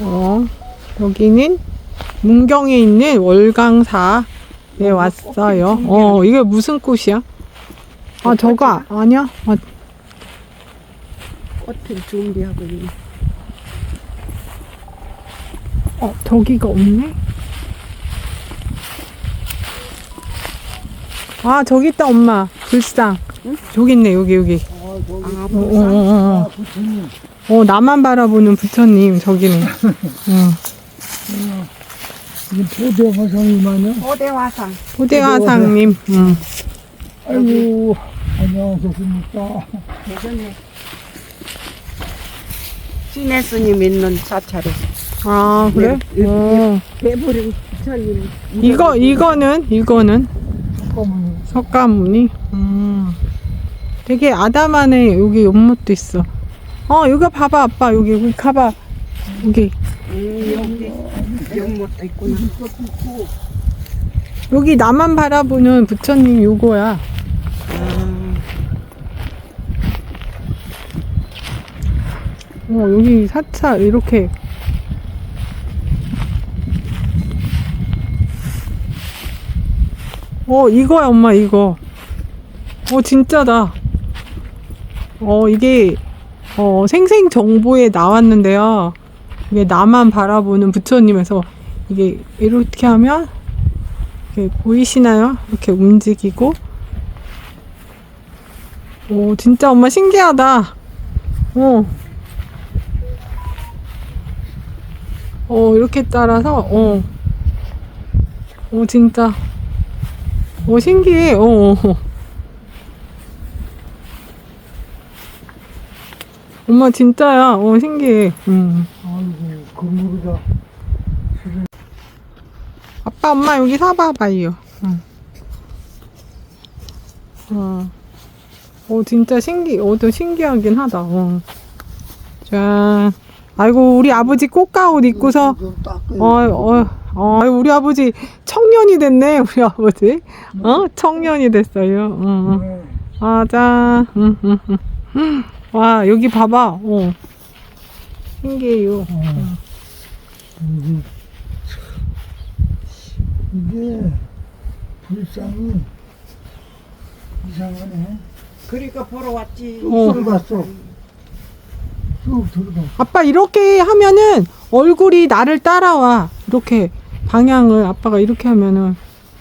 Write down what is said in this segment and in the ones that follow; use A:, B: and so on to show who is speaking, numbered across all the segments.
A: 어, 여기는 문경에 있는 월강사에 왔어요. 어, 이게 무슨 꽃이야? 아, 저거 아- 아니야? 아,
B: 꽃을 준비하고 있네.
A: 어, 저기가 없네? 아, 저기 있다, 엄마. 불상. 저기 있네, 여기, 여기.
B: 아,
A: 어, 어. 어, 어.
C: 부처님.
A: 어, 나만 바라보는 부처님, 저기는. 응.
C: 이 보대 화성이만은.
B: 고대화상.
A: 호대화상님, 응.
C: 아이고, 안녕하셨습니까.
B: 예전에 신의 스님 있는 사찰에
A: 아, 그래?
B: 네,
A: 어.
B: 배부른 부처님.
A: 이거, 이거는, 이거는
C: 잠깐만.
A: 석가모니. 음. 되게 아담하네. 여기 연못도 있어. 어, 여기 봐봐, 아빠. 여기, 여기 가봐. 여기.
B: 연못도 있구나.
A: 여기 나만 바라보는 부처님 요거야.
B: 아,
A: 어, 여기 사찰, 이렇게. 어, 이거야, 엄마, 이거. 어, 진짜다. 어, 이게, 어, 생생 정보에 나왔는데요. 이게 나만 바라보는 부처님에서, 이게 이렇게 하면, 이렇게 보이시나요? 이렇게 움직이고. 오, 진짜 엄마 신기하다. 어. 어, 이렇게 따라서, 어. 어, 진짜. 어, 신기해, 어. 엄마, 진짜야. 어, 신기해. 음.
C: 건물이다.
A: 아빠, 엄마, 여기 사봐봐요. 응. 어. 어, 진짜 신기, 어, 또 신기하긴 하다. 어. 짠. 아이고, 우리 아버지 꽃가옷 입고서,
C: 좀
A: 어, 어, 어, 우리 아버지 청년이 됐네, 우리 아버지. 어? 청년이 됐어요. 어. 아, 짠. 음, 음, 음. 음. 와, 여기 봐봐. 어. 신기해요.
C: 어. 이게, 이게 불쌍이 이상하네.
B: 그러니까 보러 왔지.
A: 어.
C: 들어갔어. 쭉 들어갔어.
A: 아빠 이렇게 하면은 얼굴이 나를 따라와. 이렇게 방향을 아빠가 이렇게 하면은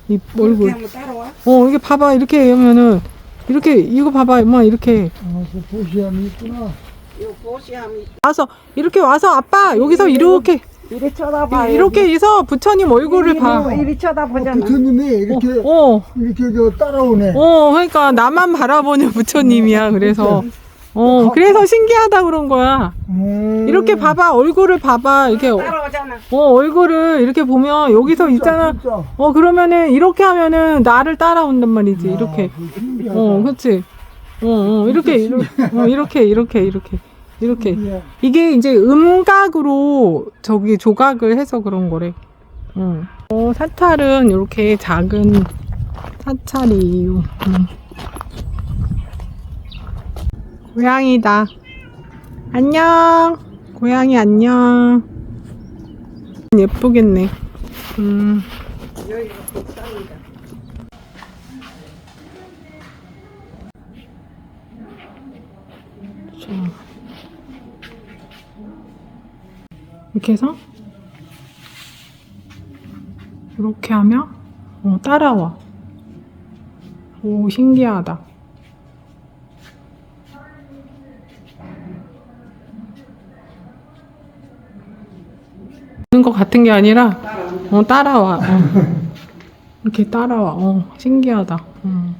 A: 이
B: 그렇게
A: 얼굴.
B: 한번 따라와.
A: 어 이게 봐봐 이렇게 하면은 이렇게 이거 봐봐 엄마 이렇게
C: 아, 그 보시함이 있구나.
B: 요 보시함이
A: 와서 이렇게 와서 아빠 여기서 이렇게
B: 이리 쳐다봐.
A: 이렇게 해서 부처님 얼굴을 봐.
B: 이리
C: 어,
B: 쳐다보잖아.
C: 부처님이 이렇게,
A: 어,
C: 이렇게 저 따라오네.
A: 어, 그러니까 나만 바라보는 부처님이야. 그래서 어 그래서 신기하다 그런 거야.
C: 음.
A: 이렇게 봐봐 얼굴을 봐봐 이렇게 어
B: 따라오잖아.
A: 얼굴을 이렇게 보면 여기서 있잖아.
C: 진짜.
A: 어 그러면은 이렇게 하면은 나를 따라온단 말이지
C: 야,
A: 이렇게.
C: 신기하다.
A: 어 그렇지 어, 어 이렇게 이렇게. 어, 이렇게 이렇게 이렇게. 이렇게.
C: 신기해.
A: 이게 이제 음각으로 저기 조각을 해서 그런 거래. 어, 어 사찰은 이렇게 작은 사찰이에요. 음. 고양이다. 안녕. 고양이 안녕 예쁘겠네 음. 자. 이렇게 해서 이렇게 하면 어, 따라와. 오 신기하다. 하는 것 같은 게 아니라 어 따라와. 어. 이렇게 따라와. 어 신기하다. 음.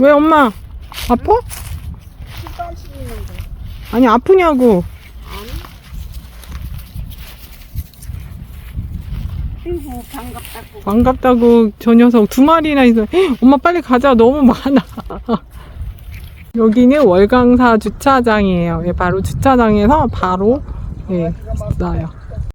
A: 왜 엄마? 아파? 아니
B: 아프냐고. 반갑다고
A: 반갑다고 저 녀석 두 마리나 있어. 헉, 엄마 빨리 가자. 너무 많아. 여기는 월강사 주차장이에요. 예, 바로 주차장에서 바로 예, 있어요.